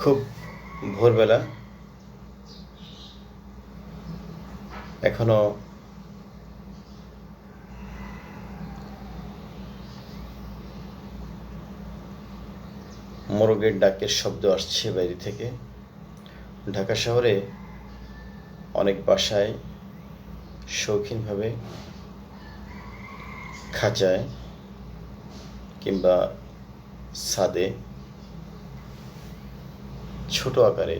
খুব ভোরবেলা এখনও মোরগের ডাকের শব্দ আসছে বাইরে থেকে। ঢাকা শহরে অনেক বাসায় শৌখিনভাবে খাঁচায় কিংবা ছাদে ছোট আকারে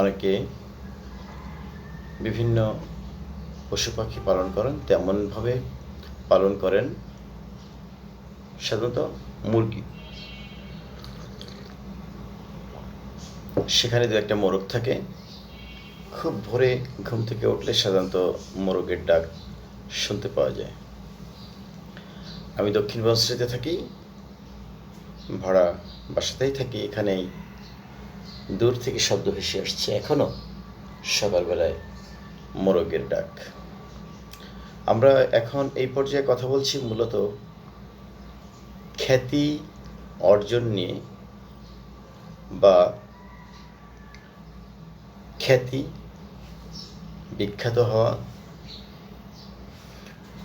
অনেকে বিভিন্ন পশু পাখি পালন করেন, তেমনভাবে পালন করেন সাধারণত মুরগি। সেখানে দু একটা মোরগ থাকে, খুব ভোরে ঘুম থেকে উঠলে সাধারণত মোরগের ডাক শুনতে পাওয়া যায়। আমি দক্ষিণ বনশ্রীতে থাকি, ভাড়া বাসাতেই থাকি, এখানেই দূর থেকে শব্দ ভেসে আসছে এখনও। সকালবেলায় মোরগের ডাক। আমরা এখন এই পর্যায়ে কথা বলছি মূলত খ্যাতি অর্জন নিয়ে বা খ্যাতি বিখ্যাত হওয়া,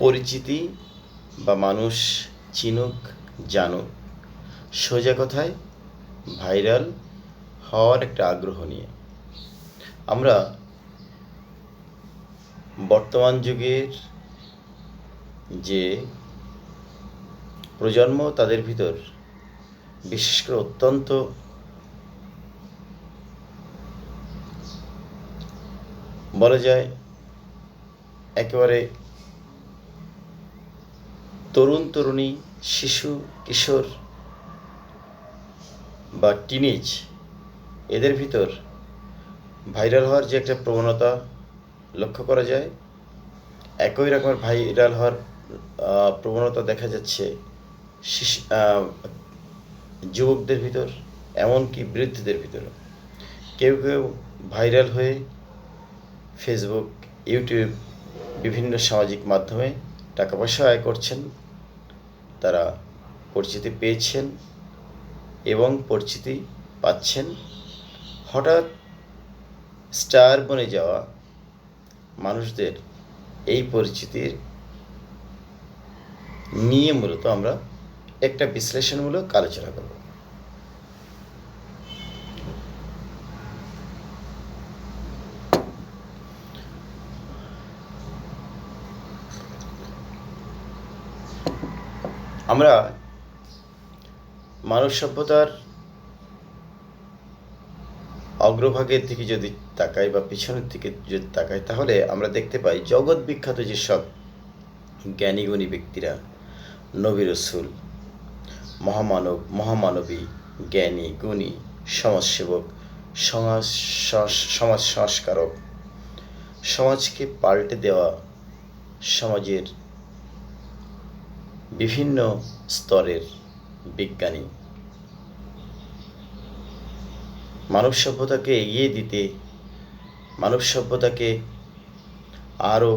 পরিচিতি বা মানুষ চিনুক, জানুক সোজা কথায় ভাইরাল হওয়ার একটা আগ্রহ নিয়ে। আমরা বর্তমান যুগের যে প্রজন্ম, তাদের ভিতর বিশেষ করে অত্যন্ত বলা যায় একেবারে তরুণ, তরুণী, শিশু, কিশোর বা টিনেজ এদের ভিতর ভাইরাল হওয়ার যে একটা প্রবণতা লক্ষ্য করা যায়, একই রকমের ভাইরাল হওয়ার প্রবণতা দেখা যাচ্ছে যুবকদের ভিতর এমনকি বৃদ্ধদের ভিতরে কেউ কেউ ভাইরাল হয়ে ফেসবুক ইউটিউব বিভিন্ন সামাজিক মাধ্যমে টাকা পয়সা আয় করছেন, তারা পরিচিতি পেয়েছেন এবং পরিচিতি পাচ্ছেন। হঠাৎ স্টার বনে যাওয়া মানুষদের এই পরিচিতির নিয়ে মূলত আমরা একটা বিশ্লেষণমূলক আলোচনা করব। আমরা মানব সভ্যতার অগ্রভাগের দিকে যদি তাকাই বা পিছনের দিকে যদি তাকাই, তাহলে আমরা দেখতে পাই জগৎ বিখ্যাত যেসব জ্ঞানীগুণী ব্যক্তিরা নবী রসুল, মহামানব, মহামানবী, জ্ঞানী, গুণী, সমাজসেবক, সমাজ সমাজ সংস্কারক, সমাজকে পাল্টে দেওয়া সমাজের বিভিন্ন স্তরের বিজ্ঞানী। মানব সভ্যতাকে এগিয়ে দিতে, মানব সভ্যতাকে আরও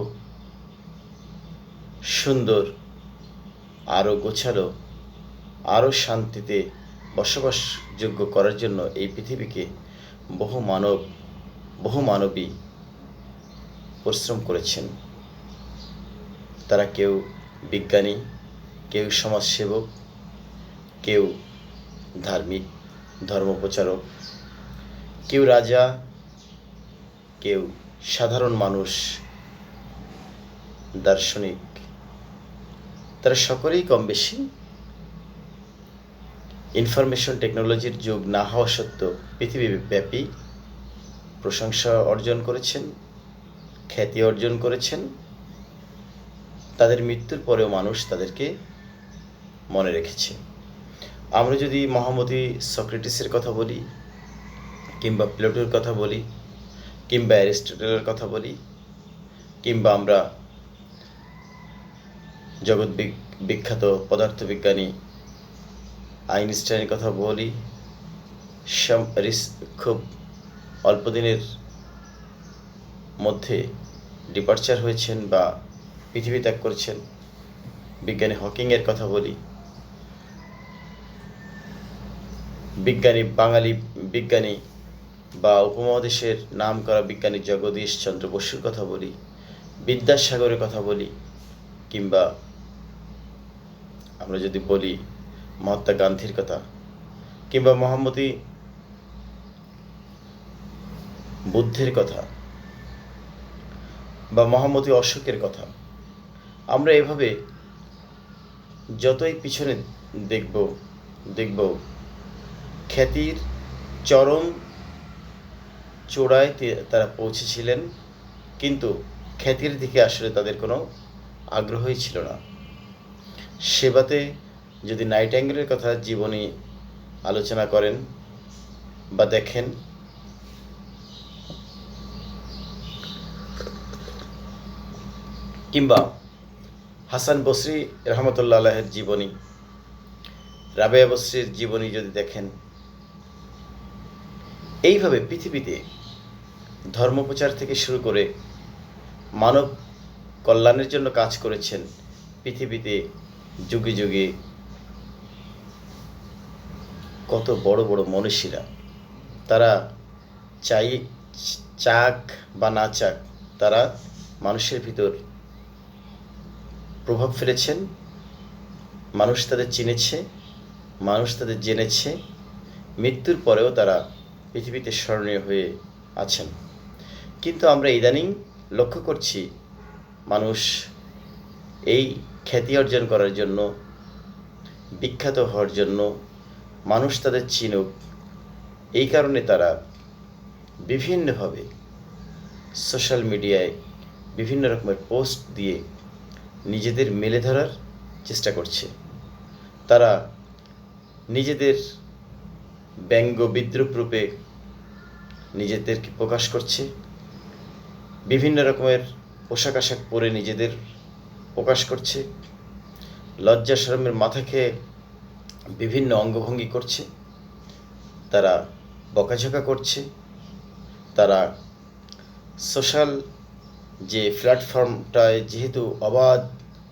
সুন্দর আরও গোছালো আরও শান্তিতে বসবাসযোগ্য করার জন্য এই পৃথিবীকে বহু মানব, বহু মানবী পরিশ্রম করেছেন। তারা কেউ বিজ্ঞানী, কেউ সমাজসেবক কেউ ধার্মিক, ধর্মপ্রচারক, কেউ রাজা, কেউ সাধারণ মানুষ, দার্শনিক, তারা সকলেই কম বেশি ইনফরমেশন টেকনোলজির যুগ না হওয়া সত্ত্বেও পৃথিবীব্যাপী প্রশংসা অর্জন করেছেন, খ্যাতি অর্জন করেছেন। তাদের মৃত্যুর পরেও মানুষ তাদেরকে মনে রেখেছে। আমরা যদি মহামতি সক্রেটিসের কথা বলি, কিংবা প্লেটোর কথা বলি, কিংবা অ্যারিস্টটলের কথা বলি, কিংবা আমরা জগৎ বিখ্যাত পদার্থবিজ্ঞানী আইনস্টাইনের কথা বলি খুব অল্প দিনের মধ্যে ডিপার্চার হয়েছেন বা পৃথিবী ত্যাগ করছেন। বিজ্ঞানী হকিংয়ের কথা বলি বিজ্ঞানী বাঙালি বিজ্ঞানী বা উপমহাদেশের নাম করা বিজ্ঞানী জগদীশ চন্দ্র বসুর কথা বলি, বিদ্যাসাগরের কথা বলি, কিংবা আমরা যদি বলি মহাত্মা গান্ধীর কথা, কিংবা মহাম্মতি বুদ্ধের কথা, বা মহামতি অশোকের কথা, আমরা এভাবে যতই পিছনে দেখব দেখব খ্যাতির চরম চূড়ায় তারা পৌঁছেছিলেন, কিন্তু খ্যাতির দিকে আসলে তাদের কোনো আগ্রহই ছিল না। সেবাতে যদি নাইট অ্যাঙ্গেলের কথা জীবনী আলোচনা করেন বা দেখেন, কিংবা হাসান বসরি রহমতুল্লাহ আলাহের জীবনী, রাবেয়া বসরির জীবনী যদি দেখেন এইভাবে পৃথিবীতে ধর্মপ্রচার থেকে শুরু করে মানব কল্যাণের জন্য কাজ করেছেন পৃথিবীতে যুগে যুগে কত বড় বড় মনীষীরা। তারা চাই, চাক বা না চাক, তারা মানুষের ভিতর প্রভাব ফেলেছেন, মানুষ তাদের চিনেছে, মানুষ তাদের জেনেছে, মৃত্যুর পরেও তারা পৃথিবীতে স্মরণীয় হয়ে আছেন। কিন্তু আমরা ইদানিং লক্ষ্য করছি মানুষ এই খ্যাতি অর্জন করার জন্য, বিখ্যাত হওয়ার জন্য মানুষ তাদের চিনুক। এই কারণে তারা বিভিন্নভাবে সোশ্যাল মিডিয়ায় বিভিন্ন রকমের পোস্ট দিয়ে নিজেদের মেলে ধরার চেষ্টা করছে। তারা নিজেদের ব্যঙ্গ বিদ্রুপ রূপে নিজেদেরকে প্রকাশ করছে। বিভিন্ন রকমের পোশাক আশাক পরে নিজেদের প্রকাশ করছে। লজ্জা শরমের মাথা খেয়ে বিভিন্ন অঙ্গভঙ্গি করছে। তারা বকাঝকা করছে। তারা সোশ্যাল যে প্ল্যাটফর্মটায় যেহেতু অবাধ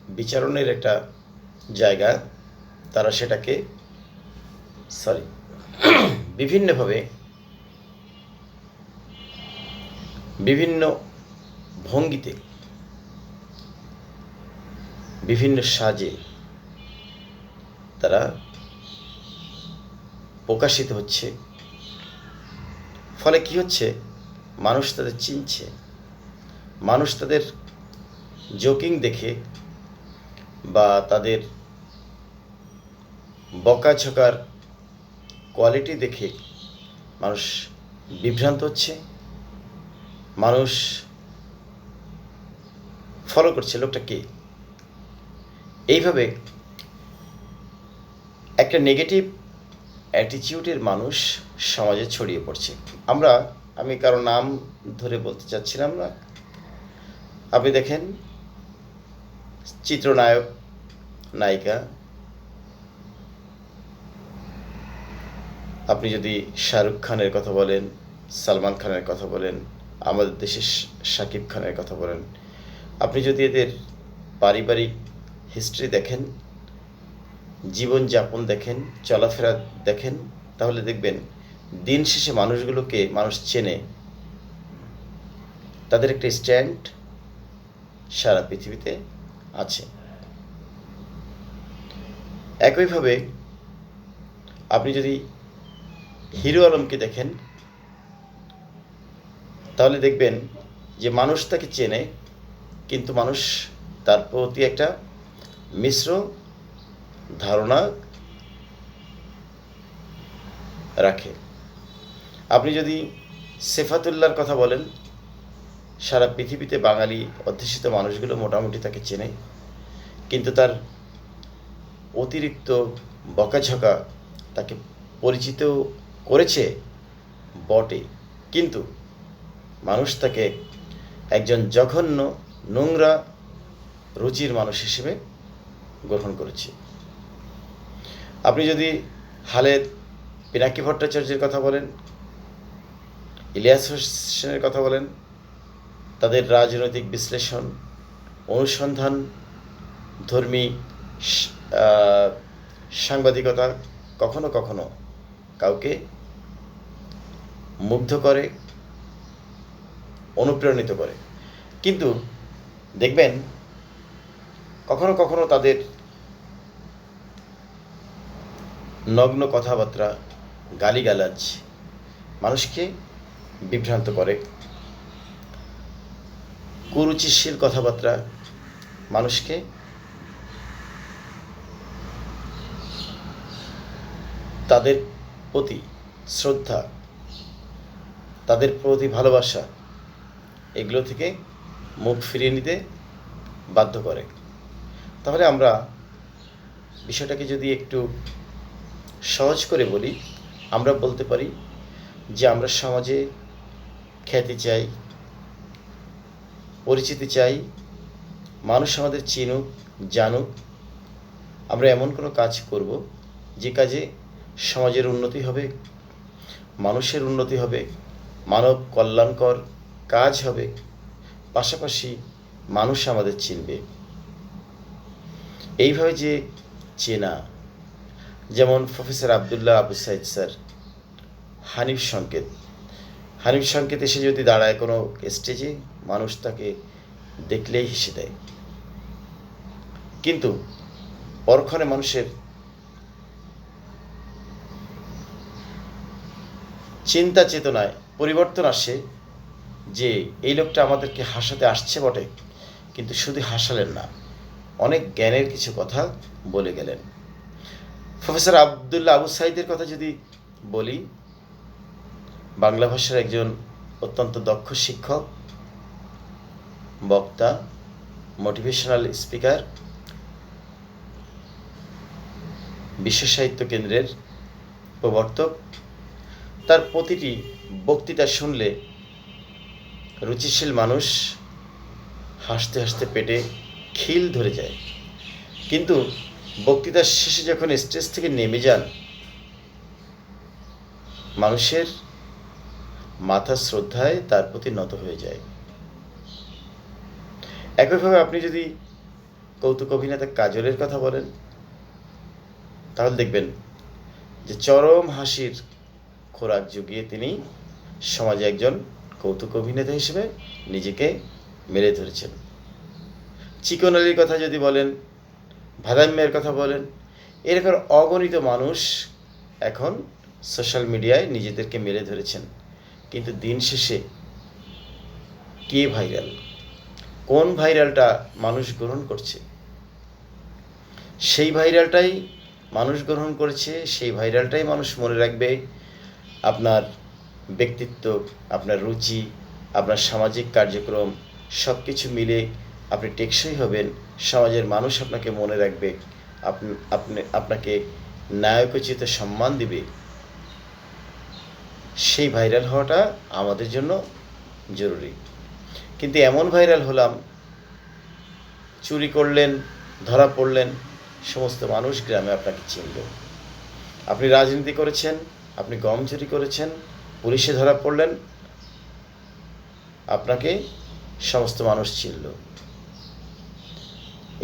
বিচারণের একটা জায়গা, তারা সেটাকে, সরি, বিভিন্নভাবে বিভিন্ন ভঙ্গিতে, বিভিন্ন সাজে তারা প্রকাশিত হচ্ছে। ফলে কি হচ্ছে? মানুষ তাদের চিনছে। মানুষ তাদের জোকিং দেখে বা তাদের বকাঝকার কোয়ালিটি দেখে মানুষ বিভ্রান্ত হচ্ছে। মানুষ ফলো করছে, লোকটা কে? এইভাবে একটা নেগেটিভ অ্যাটিটিউডের মানুষ সমাজে ছড়িয়ে পড়ছে। আমরা, আমি কারও নাম ধরে বলতে চাচ্ছিলাম না। আপনি দেখেন, চিত্রনায়ক, নায়িকা। আপনি যদি শাহরুখ খানের কথা বলেন, সালমান খানের কথা বলেন আমাদের দেশের শাকিব খানের কথা বলেন। আপনি যদি এদের পারিবারিক হিস্ট্রি দেখেন জীবনযাপন দেখেন, চলাফেরা দেখেন, তাহলে দেখবেন দিন শেষে মানুষগুলোকে মানুষ চেনে। তাদের একটা স্ট্যান্ড সারা পৃথিবীতে আছে। একইভাবে আপনি যদি হিরো আলমকে দেখেন তাহলে দেখবেন যে মানুষ তাকে চেনে, কিন্তু মানুষ তার প্রতি একটা মিশ্র ধারণা রাখে। আপনি যদি সেফাতুল্লাহর কথা বলেন, সারা পৃথিবীতে বাঙালি অধ্যুষিত মানুষগুলো মোটামুটি তাকে চেনে, কিন্তু তার অতিরিক্ত বকাঝকা তাকে পরিচিত করেছে বটে। কিন্তু মানুষ তাকে একজন জঘন্য, নোংরা, রুচির মানুষ হিসেবে গ্রহণ করেছে। আপনি যদি হালের পিনাকি ভট্টাচার্যের কথা বলেন, ইলিয়াস হোসেনের কথা বলেন, তাদের রাজনৈতিক বিশ্লেষণ, অনুসন্ধান ধর্মী সাংবাদিকতা কখনো কখনো কাউকে মুগ্ধ করে অনুপ্রাণিত করে। কিন্তু দেখবেন, কখনো কখনো তাদের নগ্ন কথাবার্তা, গালিগালাজ মানুষকে বিভ্রান্ত করে। কুরুচিশীল কথাবার্তা মানুষকে তাদের প্রতি শ্রদ্ধা, তাদের প্রতি ভালোবাসা এগুলো থেকে মুখ ফিরিয়ে নিতে বাধ্য করে। তাহলে আমরা বিষয়টাকে যদি একটু সহজ করে বলি, আমরা বলতে পারি যে আমরা সমাজে খ্যাতি চাই, পরিচিতি চাই, মানুষ আমাদের চিনুক, জানুক, আমরা এমন কোনো কাজ করব যে কাজে সমাজের উন্নতি হবে, মানুষের উন্নতি হবে, মানব কল্যাণকর কাজ হবে, পাশাপাশি মানুষ আমাদের চিনবে। এইভাবে যে চেনা, যেমন প্রফেসর আবদুল্লাহ আবু সাইদ স্যার, হানিফ সংকেত। হানিফ সংকেত এসে যদি দাঁড়ায় কোনো স্টেজে মানুষ তাকে দেখলেই হেসে দেয়। কিন্তু পরক্ষণে মানুষের চিন্তা চেতনায় পরিবর্তন আসে যে এই লোকটা আমাদেরকে হাসাতে আসছে বটে, কিন্তু শুধু হাসালেন না, অনেক জ্ঞানের কিছু কথা বলে গেলেন। প্রফেসর আবদুল্লাহ আবু সাইদের কথা যদি বলি, বাংলা ভাষার একজন অত্যন্ত দক্ষ শিক্ষক, বক্তা মোটিভেশনাল স্পিকার বিশ্ব সাহিত্য কেন্দ্রের প্রবর্তক, তার প্রতিটি বক্তৃতা শুনলে রুচিশীল মানুষ হাসতে হাসতে পেটে খিল ধরে যায়। কিন্তু বক্তৃতার শেষে যখন স্টেজ থেকে নেমে যান, মানুষের মাথা শ্রদ্ধায় তার প্রতি নত হয়ে যায়। একইভাবে আপনি যদি কৌতুক অভিনেতা কাজলের কথা বলেন, তাহলে দেখবেন যে চরম হাসির খোরাক জুগিয়ে তিনি সমাজে একজন কৌতুক অভিনেতা হিসেবে নিজেকে মেলে ধরেছেন। চিকন আলীর কথা যদি বলেন ভাদাম্যের কথা বলেন, এরকম অগণিত মানুষ এখন সোশ্যাল মিডিয়ায় নিজেদেরকে মেলে ধরেছেন। কিন্তু দিন শেষে কে ভাইরাল? কোন ভাইরালটা মানুষ গ্রহণ করছে? সেই ভাইরালটাই মানুষ গ্রহণ করেছে, সেই ভাইরালটাই মানুষ মনে রাখবে আপনার ব্যক্তিত্ব, আপনার রুচি, আপনার সামাজিক কার্যক্রম সব কিছু মিলে আপনি টেকসই হবেন। সমাজের মানুষ আপনাকে মনে রাখবে, আপনি আপনি, আপনাকে নায়কোচিত সম্মান দিবে। সেই ভাইরাল হওয়াটা আমাদের জন্য জরুরি। কিন্তু এমন ভাইরাল হলাম, চুরি করলেন, ধরা পড়লেন, সমস্ত মানুষ গ্রামে আপনাকে চিনল আপনি রাজনীতি করেছেন, আপনি গম চুরি করেছেন পুলিশে ধরা পড়লেন, আপনাকে সমস্ত মানুষ চিনল।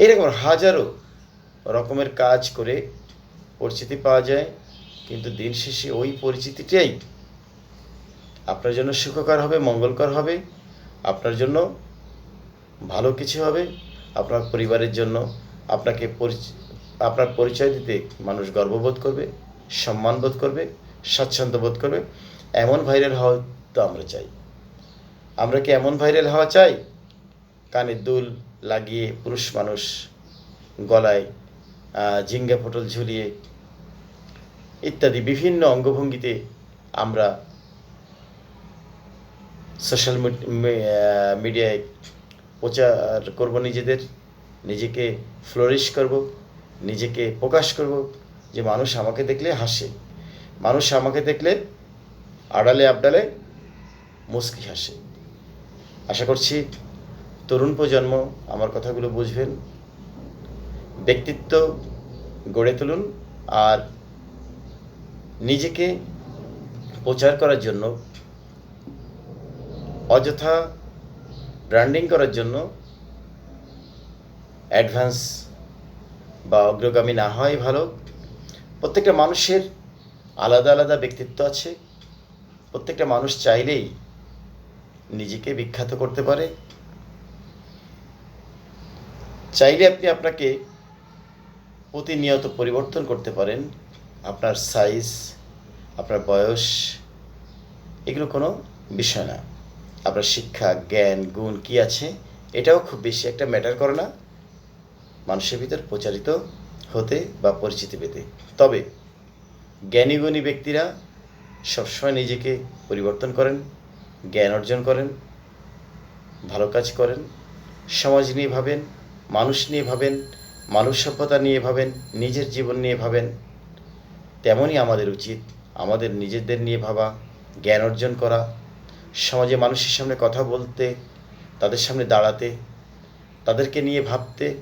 এরকম হাজারো রকমের কাজ করে পরিচিতি পাওয়া যায়, কিন্তু দিন শেষে ওই পরিচিতিটাই আপনার জন্য সুখকর হবে, মঙ্গলকর হবে, আপনার জন্য ভালো কিছু হবে, আপনার পরিবারের জন্য আপনাকে আপনার পরিচয় দিতে মানুষ গর্ববোধ করবে, সম্মান বোধ করবে, স্বাচ্ছন্দ্য বোধ করবে। এমন ভাইরাল হওয়া তো আমরা চাই। আমরা কি এমন ভাইরাল হওয়া চাই? কানে দুল লাগিয়ে পুরুষ মানুষ গলায় ঝিঙ্গা পটল ঝুলিয়ে ইত্যাদি বিভিন্ন অঙ্গভঙ্গিতে আমরা সোশ্যাল মিডিয়ায় প্রচার করব নিজেদের, নিজেকে ফ্লোরিশ করব, নিজেকে প্রকাশ করব যে মানুষ আমাকে দেখলে হাসে। মানুষ আমাকে দেখলে আড়ালে আবডালে মুস্কি হাসে। আশা করছি তরুণ প্রজন্ম আমার কথাগুলো বুঝবেন। ব্যক্তিত্ব গড়ে তুলুন আর নিজেকে প্রচার করার জন্য, অযথা ব্র্যান্ডিং করার জন্য অ্যাডভান্স বা অগ্রগামী না হয় ভালো। প্রত্যেকটা মানুষের আলাদা আলাদা ব্যক্তিত্ব আছে। প্রত্যেকটা মানুষ চাইলেই নিজেকে বিখ্যাত করতে পারে। চাইলে আপনি আপনাকে প্রতিনিয়ত পরিবর্তন করতে পারেন। আপনার সাইজ আপনার বয়স, এগুলো কোনো বিষয় না। আপনার শিক্ষা, জ্ঞান, গুণ কি আছে, এটাও খুব বেশি একটা ম্যাটার করে না। মানুষের ভিতর প্রচারিত হতে বা পরিচিতি পেতে। তবে জ্ঞানীগুণী ব্যক্তিরা সবসময় নিজেকে পরিবর্তন করেন, জ্ঞান অর্জন করেন, ভালো কাজ করেন, সমাজ নিয়ে ভাবেন, মানুষ নিয়ে ভাবেন মানব সভ্যতা নিয়ে ভাবেন, নিজের জীবন নিয়ে ভাবেন, তেমনই আমাদের উচিত আমাদের নিজেদের নিয়ে ভাবা, জ্ঞান অর্জন করা, সমাজে মানুষের সামনে কথা বলতে, তাদের সামনে দাঁড়াতে, তাদেরকে নিয়ে ভাবতে,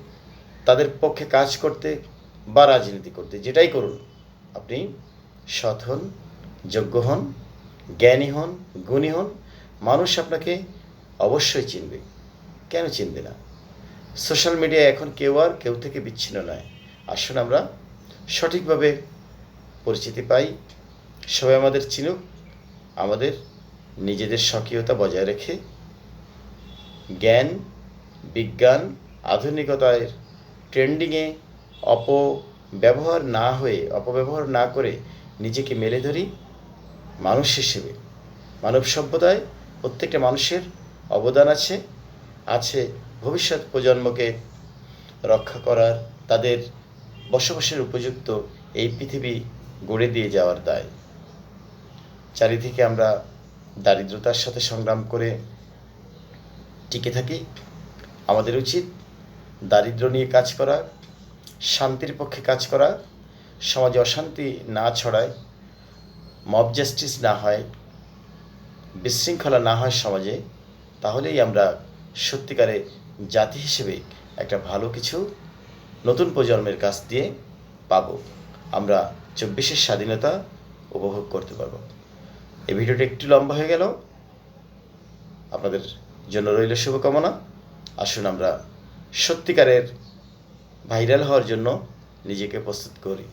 তাদের পক্ষে কাজ করতে বা রাজনীতি করতে, যেটাই করুন, আপনি সৎ যোগ্য হন, জ্ঞানী হন, গুণী হন, মানুষ আপনাকে অবশ্যই চিনবে। কেন চিনবে না? সোশ্যাল মিডিয়ায় এখন কেউ আর কেউ থেকে বিচ্ছিন্ন নয়। আসুন আমরা সঠিকভাবে পরিচিতি পাই। সবাই আমাদের চিনুক, আমাদের নিজেদের স্বকীয়তা বজায় রেখে। জ্ঞান, বিজ্ঞান, আধুনিকতার ট্রেন্ডিংয়ে অপব্যবহার না হয়ে, অপব্যবহার না করে নিজেকে মেলে ধরি। মানুষ হিসেবে। মানব সভ্যতায় প্রত্যেকটা মানুষের অবদান আছে আছে ভবিষ্যৎ প্রজন্মকে রক্ষা করার, তাদের বসবাসের উপযুক্ত এই পৃথিবী গড়ে দিয়ে যাওয়ার দায়। চারিদিকে আমরা দারিদ্রতার সাথে সংগ্রাম করে টিকে থাকি, আমাদের উচিত দারিদ্র নিয়ে কাজ করা, শান্তির পক্ষে কাজ করা, সমাজে অশান্তি না ছড়ায় মব জাস্টিস না হয়, বিশৃঙ্খলা না হয় সমাজে, তাহলেই আমরা সত্যিকারে জাতি হিসেবে একটা ভালো কিছু নতুন প্রজন্মের কাছ দিয়ে পাব। আমরা চব্বিশের স্বাধীনতা উপভোগ করতে পারব। এই ভিডিওটা একটু লম্বা হয়ে গেল। আপনাদের জন্য রইল শুভকামনা। আসুন আমরা সত্যিকারের ভাইরাল হওয়ার জন্য নিজেকে প্রস্তুত করি।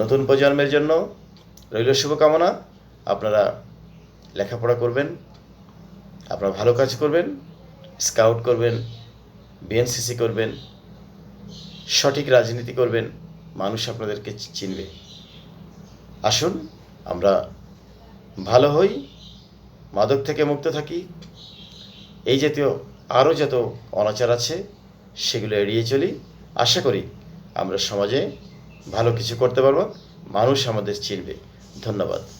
নতুন প্রজন্মের জন্য রইল শুভকামনা। আপনারা লেখাপড়া করবেন, আপনারা ভালো কাজ করবেন, স্কাউট করবেন, বিএনসিসি করবেন, সঠিক রাজনীতি করবেন, মানুষ আপনাদেরকে চিনবে। আসুন, আমরা ভালো হই, মাদক থেকে মুক্ত থাকি। এই জাতীয় আরও যত অনাচার আছে, সেগুলো এড়িয়ে চলি। আশা করি আমরা সমাজে ভালো কিছু করতে পারব, মানুষ আমাদের চিনবে। ধন্যবাদ।